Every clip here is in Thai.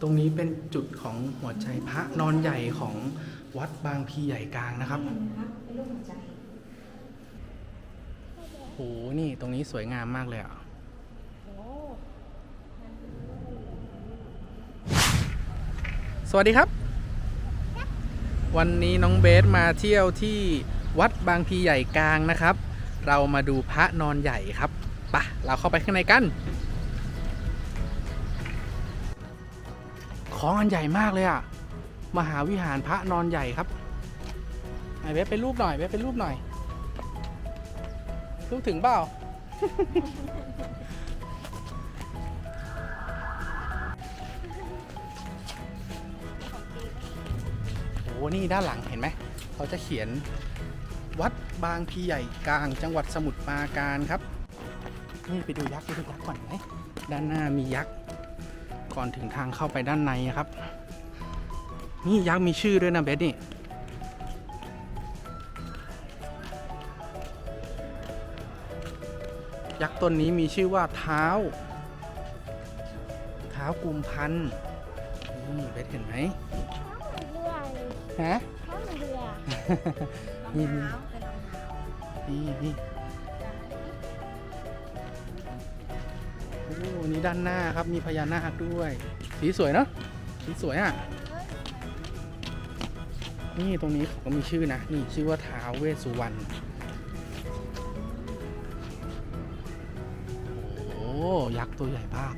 ตรงนี้เป็นจุดของหัวใจพระนอนใหญ่ของวัดบางพีใหญ่กลางนะครับโหนี่ตรงนี้สวยงามมากเลยอะสวัสดีครับ วันนี้น้องเบสมาเที่ยวที่วัดบางพีใหญ่กลางนะครับ เรามาดูพระนอนใหญ่ครับปะเราเข้าไปข้างในกัน ของอันใหญ่มากเลยอะมหาวิหารพระนอนใหญ่ครับไอเบสเป็นรูปหน่อยเบสเป็นรูปหน่อยรูปถึงเปล่า โอ้นี่ด้านหลังเห็นไหม เขาจะเขียนวัดบางพีใหญ่กลางจังหวัดสมุทรปราการครับ นี่ไปดูยักษ์ไปดูยักษ์ก่อนไหมด้านหน้ามียักษ์ ก่อนถึงทางเข้าไปด้านในนะครับ นี่ยักษ์มีชื่อด้วยนะเบสนี่ยักษ์ตนนี้มีชื่อว่าเท้า เท้ากุมพันธ์นี่เบสเห็นไหมเรือเลยฮะข้างเรือนี่รองเท้าเป็นรองเท้านี่ ด้านหน้าครับมีพญานาคด้วยสีสวยเนาะสีสวยอะนี่ตรงนี้เขาก็มีชื่อนะนี่ชื่อว่าท้าวเวสสุวรรณโอ้ยักษ์ตัวใหญ่มาก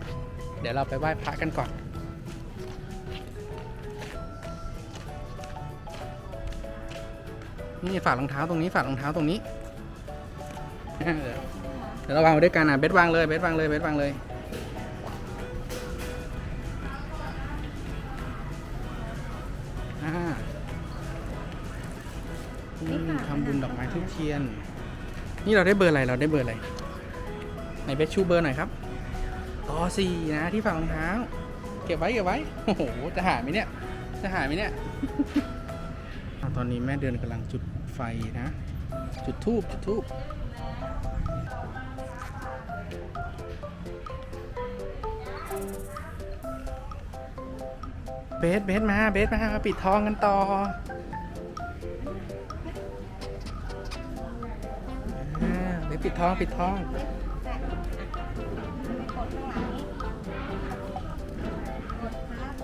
เดี๋ยวเราไปไหว้พระกันก่อนนี่ฝากรองเท้าตรงนี้ฝากรองเท้าตรงนี้ เดี๋ยวเราวางไว้ด้วยกันอะเบสวางเลยเบสวางเลยเบสวางเลย ทียน นี่เราได้เบอร์อะไรเราได้เบอร์อะไรไหนเบสชูเบอร์หน่อยครับต่อสี่นะที่ฝากรองเท้าเก็บไว้เก็บไว้โอ้โหจะหายไหมเนี่ยจะหายไหมเนี่ยตอนนี้แม่เดือนกำลังจุดไฟนะ จุดทูบจุดทูบเบสเบสมาเบสมามาปิดทองกันต่อ ปิดทองปิดทองแต่อะไปกดข้างหลังนี้กดครับ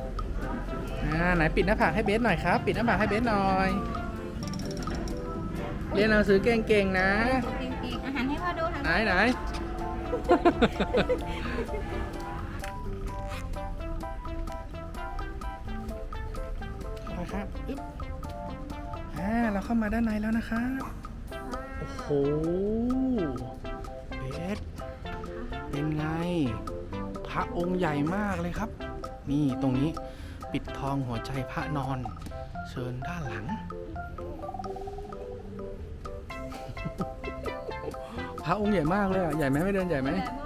อ่าไหนปิดหน้าผากให้เบสหน่อยครับ ปิดหน้าผากให้เบสหน่อย เรียนหนังสือเก่งๆนะเก่งๆอาหารให้พ่อดูทางไหนไหนเข้าไปครับอึ๊บอ่าเราเข้ามาด้านในแล้วนะครับโอ้โหเบสเป็นไง พระองค์ใหญ่มากเลยครับ นี่ตรงนี้ปิดทองหัวใจพระนอน เชิญด้านหลัง พระองค์ใหญ่มากเลยอะ ใหญ่ไหมไม่เดินใหญ่ไหม ใหญ่มาก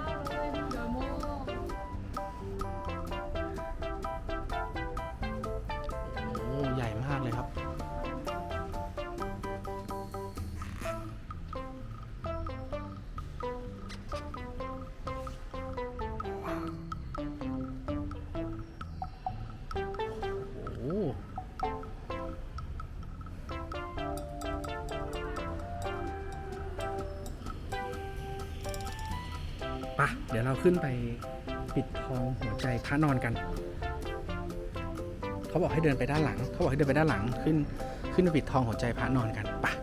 ปะเดี๋ยวเราขึ้นไปปิดทองหัวใจพระนอนกัน เขาบอกให้เดินไปด้านหลัง เขาบอกให้เดินไปด้านหลังขึ้นขึ้นไปปิดทองหัวใจพระนอนกันไปะ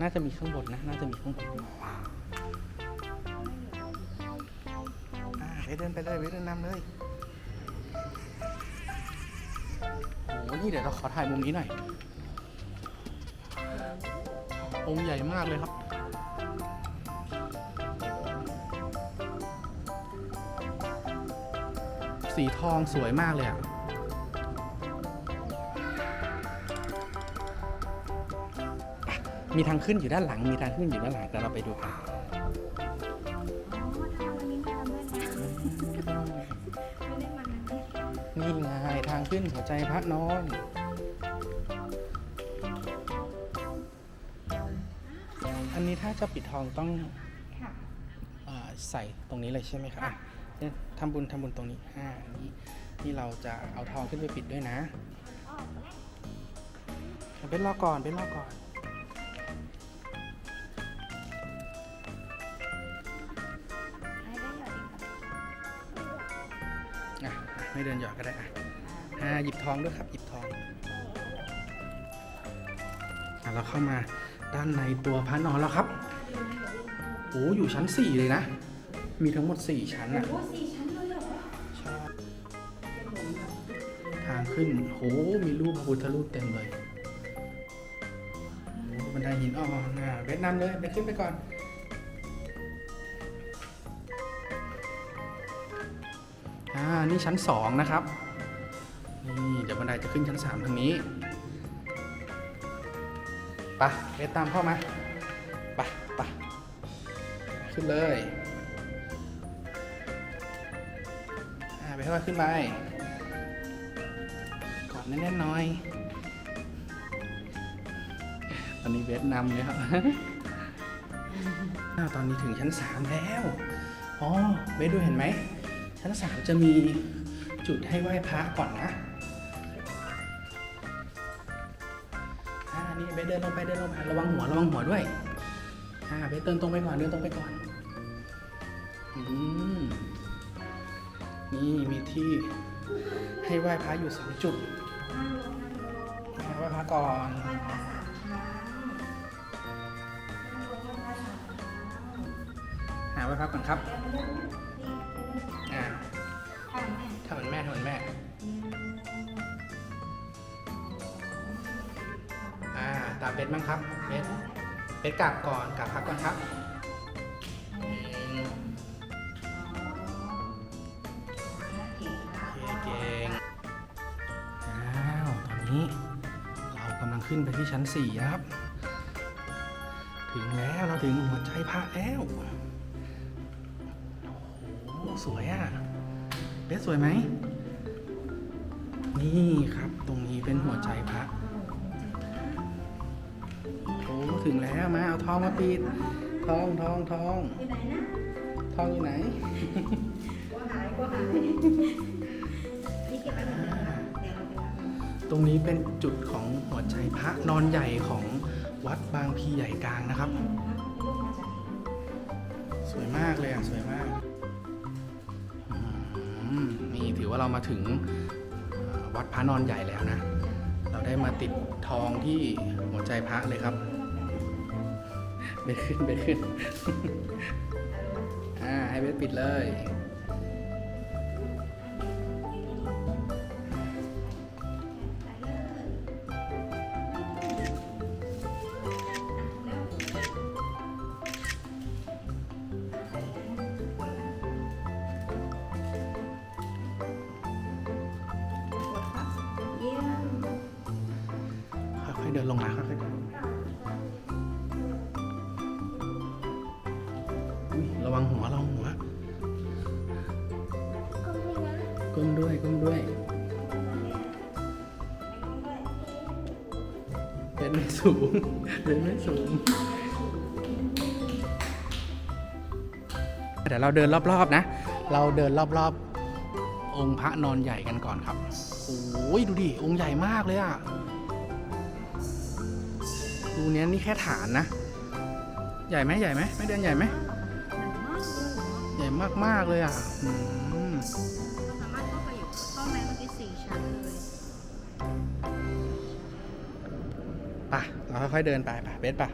น่าจะมีข้างบนนะ น่าจะมีข้างบนอ่าไปเดินไปเลยไปเดินนำเลยโอ้โหนี่เดี๋ยวเราขอถ่ายมุมนี้หน่อย องค์ใหญ่มากเลยครับ สีทองสวยมากเลยอะมีทางขึ้นอยู่ด้านหลัง มีทางขึ้นอยู่ด้านหลัง แต่เราไปดูกันอ๋อทำวันนี้มาด้วยนะไม่ได้มานะนี่ไงทางขึ้นหัวใจพระนอน อันนี้ถ้าจะปิดทองต้องค่ะ อ่าใส่ตรงนี้เลยใช่ไหมครับอะ เนี่ยทำบุญทำบุญตรงนี้ห้าอันนี้นี่เราจะเอาทองขึ้นไปปิดด้วยนะเป็นรอก่อนเป็นรอก่อน ให้ได้หยอดดีกว่าอะอะไม่เดินหยอดก็ได้อะอ่าหยิบทองด้วยครับ หยิบทองอะเราเข้ามา ด้านในตัวพระนอนแล้วครับโอ้อยู่ชั้น 4 เลยนะ มีทั้งหมด 4 ชั้นอะโอ้สี่ชั้นอใช่ทางขึ้นโหมีรูปพระพุทธรูปเต็มเลยบันไดหินอ่อนอะเบสนำเลยเบสขึ้นไปก่อนอ่านี่ชั้นสองนะครับ นี่เดี๋ยวบันไดจะขึ้นชั้นสามทางนี้ เบสตามเข้ามาไปไปขึ้นเลยอ่าไปค่อยๆขึ้นไปกอดแน่นๆหน่อยตอนนี้เบสนำเลยครับอ่าตอนนี้ถึงชั้นสามแล้ว อ๋อเบสดูเห็นไหม ชั้นสามจะมีจุดให้ไหว้พระก่อนนะ นี่เบสเดินลงไปเดินลงไประวังหัวระวังหัวด้วยอ่าเบสเดินตรงไปก่อนเดินตรงไปก่อนอืมนี่มีที่ให้ไหว้พระอยู่สองจุดไหว้พระก่อนหาไหว้พระก่อนครับ เบสบ้างครับเบสเบสกราบก่อนกราบพระก่อนครับอืมโอเคเก่งอ้าวตอนนี้เรากำลังขึ้นไปที่ชั้น4นะครับ ถึงแล้วเราถึงหัวใจพระแล้วโอ้โหสวยอะเบสสวยไหมนี่ครับ ตรงนี้เป็นหัวใจพระ ถึงแล้วมาเอาทองมาปิดทองทองทองอยู่ไหนนะทองอยู่ไหนกลัวหายกลัวหายนี่เก็บไว้เหมือนเดิมนะตรงนี้เป็นจุดของหัวใจพระนอนใหญ่ของวัดบางพีใหญ่กลางนะครับ สวยมากเลยอะสวยมากนี่ถือว่าเรามาถึงวัดพระนอนใหญ่แล้วนะ เราได้มาติดทองที่หัวใจพระเลยครับ เบสขึ้นเบสขึ้น อ่า ให้เบสปิดเลย สูงเป็นไม่สูง เดี๋ยวเราเดินรอบๆนะ เราเดินรอบๆ องค์พระนอนใหญ่กันก่อนครับ โอ้ยดูดิ องค์ใหญ่มากเลยอะ ดูเนี้ยนี่แค่ฐานนะ ใหญ่ไหมใหญ่ไหมไม่เดินใหญ่ไหม ใหญ่มากเลยอะ เราค่อยๆเดินไปไปเบสไป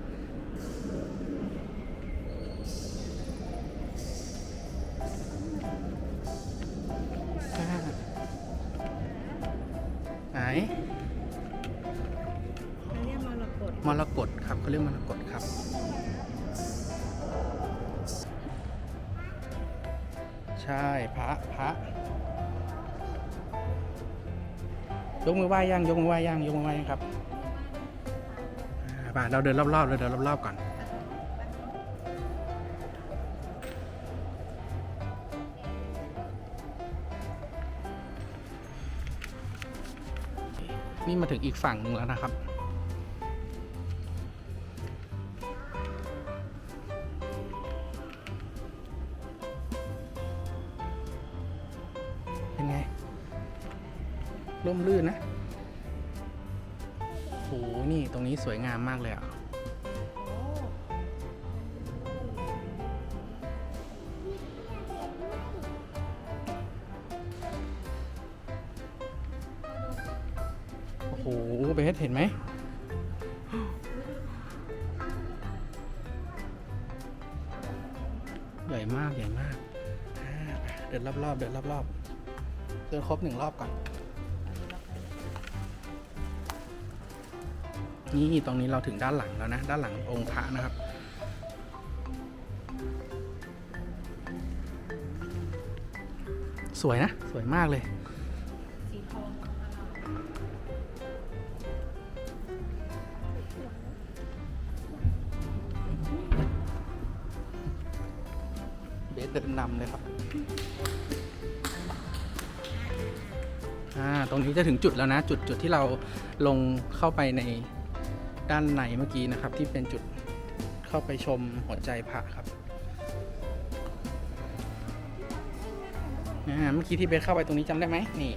อ่าไหนเรียกมรกตมรกตครับเขาเรียกมรกตครับใช่พระพระยกมือไหว้ยังยกมือไหว้ยังยกมือไหว้ยังครับ ปเราเดินรอบๆเราเดินรอบๆก่อนนี่มาถึงอีกฝั่งนึงแล้วนะครับ เป็นไง ร่มรื่นนะ นี้สวยงามมากเลยอะโอ้โหเบสเห็นไหมใหญ่มากใหญ่มาก เดินรอบๆเดินรอบๆเดินครบหนึ่งรอบก่อน นี่ตรงนี้เราถึงด้านหลังแล้วนะ ด้านหลังองค์พระนะครับ สวยนะ สวยมากเลยเบสเดินนำเลยครับ อ่า ตรงนี้จะถึงจุดแล้วนะ จุดจุดที่เราลงเข้าไปใน ด้านในเมื่อกี้นะครับ ที่เป็นจุดเข้าไปชมหัวใจพระครับอ่าเมื่อกี้ที่เบสเข้าไปตรงนี้จำได้ไหมนี่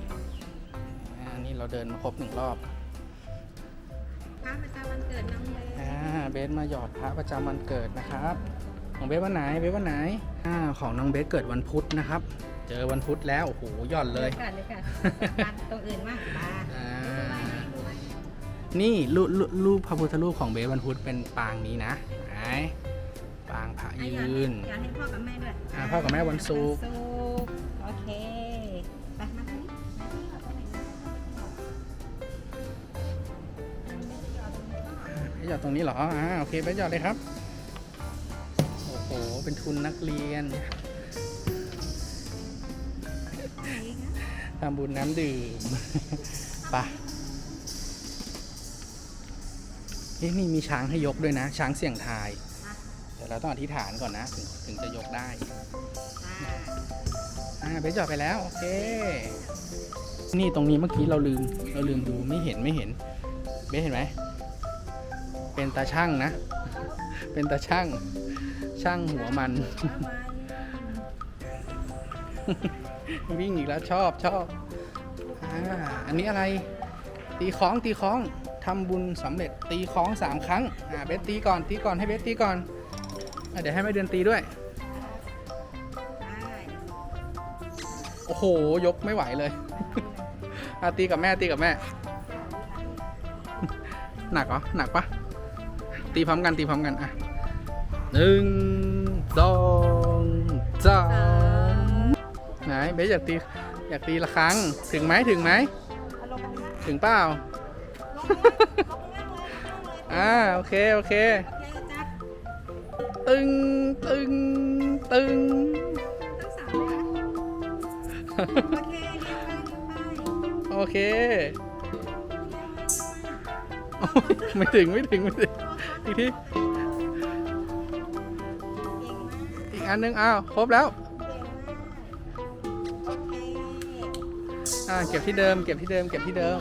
อ่านี่เราเดินมาครบหนึ่งรอบพระประจำวันเกิดน้องเลยอ่าเบสมาหยอดพระประจำวันเกิดนะครับ ของเบสวันไหนเบสวันไหนอ่าของน้องเบสเกิดวันพุธนะครับ เจอวันพุธแล้วโอ้โหหย่อนเลยค่ะเลยค่ะมาตรงอื่นมากมาอ่าดูไว้ดูไว้ นี่รูปรูปรูปพระพุทธรูปของเบสวันพุธเป็นปางนี้นะไหนปางพระอะยืนอยากให้พ่อกับแม่ด้วยอะพ่อกับแม่วันศุกร์ วันศุกร์โอเค ไปมาทางนี้มาที่นี่ก่อนตรงไหนเบสหยอดตรงนี้เหรออ่าโอเคเบสหยอดเลยครับ โอ้โห เป็นทุนนักเรียนทำบุญน้ำดื่มไป เอ๊ะนี่มีช้างให้ยกด้วยนะ ช้างเสี่ยงทายอะเดี๋ยวเราต้องอธิษฐานก่อนนะ ถึงถึงจะยกได้ อ่าอ่าเบสจอดไปแล้ว โอเค นี่ตรงนี้เมื่อกี้เราลืม เราลืมดูไม่เห็นไม่เห็นเบสเห็นไหม เป็นตาช่างนะ เป็นตาช่าง ช่างหัวมัน วิ่งอีกแล้วชอบชอบ อ่า อันนี้อะไร ตีคล้องตีคล้อง ทำบุญสำเร็จตีคล้องสามครั้งอ่าเบสตีก่อนตีก่อนให้เบสตีก่อนอะเดี๋ยวให้แม่เดือนตีด้วย โอ้โห ยกไม่ไหวเลยอะตีกับแม่ตีกับแม่ หนักเหรอ หนักปะตีพร้อมกันตีพร้อมกัน อะหนึ่งสองสามไหนเบสอยากตี อยากตีละครั้ง ถึงไหมถึงไหม ถึงเปล่า อ่าโอเค โอเค ตึงตึงตึ้งโอเคไปเรียกไปโอเค ไม่ถึงไม่ถึงไม่ถึงอีกทีอีกอันนึงอ้าวครบแล้วอ่าเก็บที่เดิม เก็บที่เดิม เก็บที่เดิม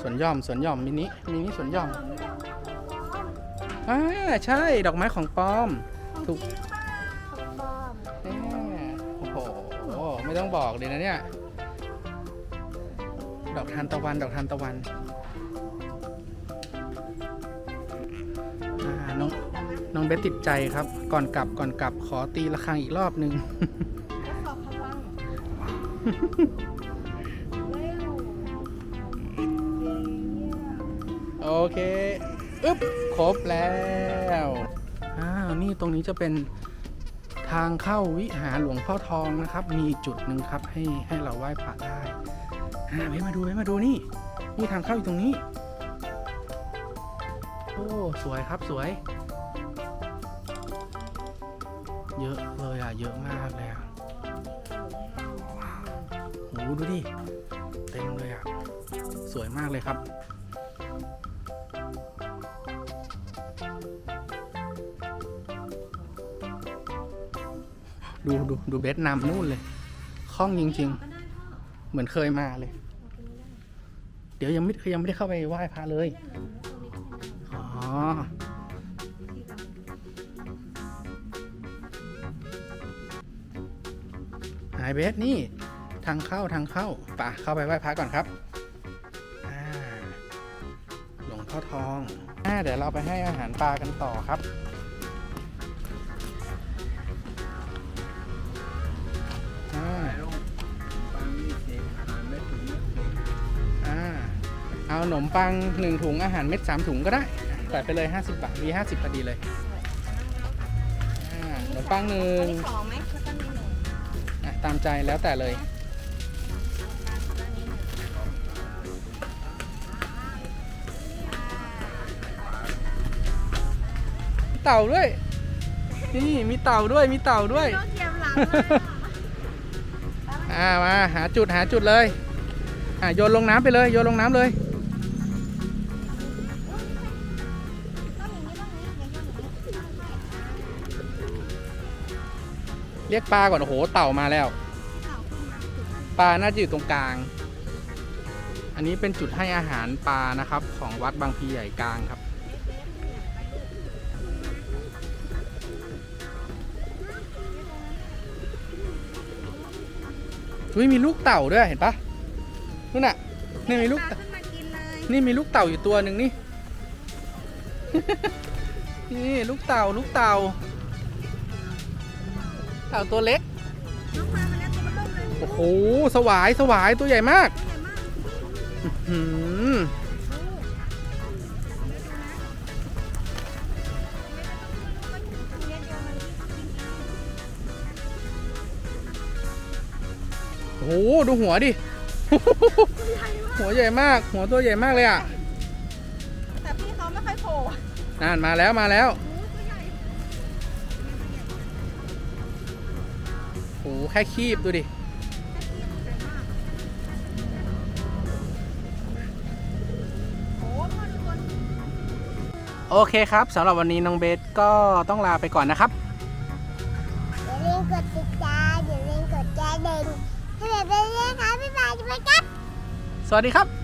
สวนหย่อมสวนหย่อมมินิมินิสวนหย่อมอ่าใช่ดอกไม้ของปลอม ถูกแน่โอ้โหไม่ต้องบอกเลยนะเนี่ย ดอกทานตะวัน ดอกทานตะวันอ่าน้องน้องเบสติดใจครับ ก่อนกลับก่อนกลับขอตีระฆังอีกรอบหนึ่งทดสอบพลัง โอเค อึ๊บ ครบแล้ว อ้าว นี่ตรงนี้จะเป็นทางเข้าวิหารหลวงพ่อทองนะครับ มีจุดหนึ่งครับให้ให้เราไหว้พระได้อ่าเว้ยมาดูเว้ยมาดูนี่ นี่ทางเข้าอยู่ตรงนี้ โอ้ สวยครับสวย เยอะเลยอะ เยอะมากเลยอะโหดูดิ เต็มเลยอะ สวยมากเลยครับ ดูดูดูเบสนำนู่นเลยคล่องจริง ๆ เหมือนเคยมาเลย เดี๋ยวยังไม่ยังไม่ได้เข้าไปไหว้พระเลย อ๋อไหนเบสนี่ ทางเข้าทางเข้าป่ะเข้าไปไหว้พระก่อนครับหลวงพ่อทองอ่าเดี๋ยวเราไปให้อาหารปลากันต่อครับ ขนมปังหนึ่งถุงอาหารเม็ดสามถุงก็ได้ใส่ไปเลย 50 บาท มี 50พอดีเลยอ่าขนมปังหนึ่งอันนี้สองไหมแล้วก็นี่หนึ่งอะตามใจแล้วแต่เลยแล้วนี่หนึ่งเต่าด้วย นี่มีเต่าด้วย มีเต่าด้วย ต้องเหยียบหลังเลยอะอ่ามาหาจุดหาจุดเลย อ่าโยนลงน้ำไปเลย โยนลงน้ำเลย เรียกปลาก่อนโอ้โหเต่ามาแล้ว ปลาน่าจะอยู่ตรงกลาง อันนี้เป็นจุดให้อาหารปลานะครับ ของวัดบางพลีใหญ่กลางครับ อุ้ยมีลูกเต่าด้วยเห็นปะนู่นน่ะนี่มีลูกปลาเต่าขึ้นมากินเลยนี่มีลูกเต่าอยู่ตัวหนึ่งนี่ นี่ลูกเต่าลูกเต่า เต่าตัวเล็ก น้องปลามาแล้วตัวมันต้มเลยโอ้โห สวาย สวาย ตัวใหญ่มากใหญ่มากหืมโอ้โห ดูหัวดิหัวใหญ่มาก หัวตัวใหญ่มากเลยอะ แต่พี่เขาไม่ค่อยโผล่นั่นมาแล้วมาแล้ว หแค่คีบดูดิโอ้พ่อทุกคนโอเคครับสำหรับวันนี้น้องเบสก็ต้องลาไปก่อนนะครับ อย่าลืมกดติดตามอย่าลืมกดกระดิ่งให้เบเบ้ด้วยนะคะบ๊ายบายบ๊ายบายครับ สวัสดีครับ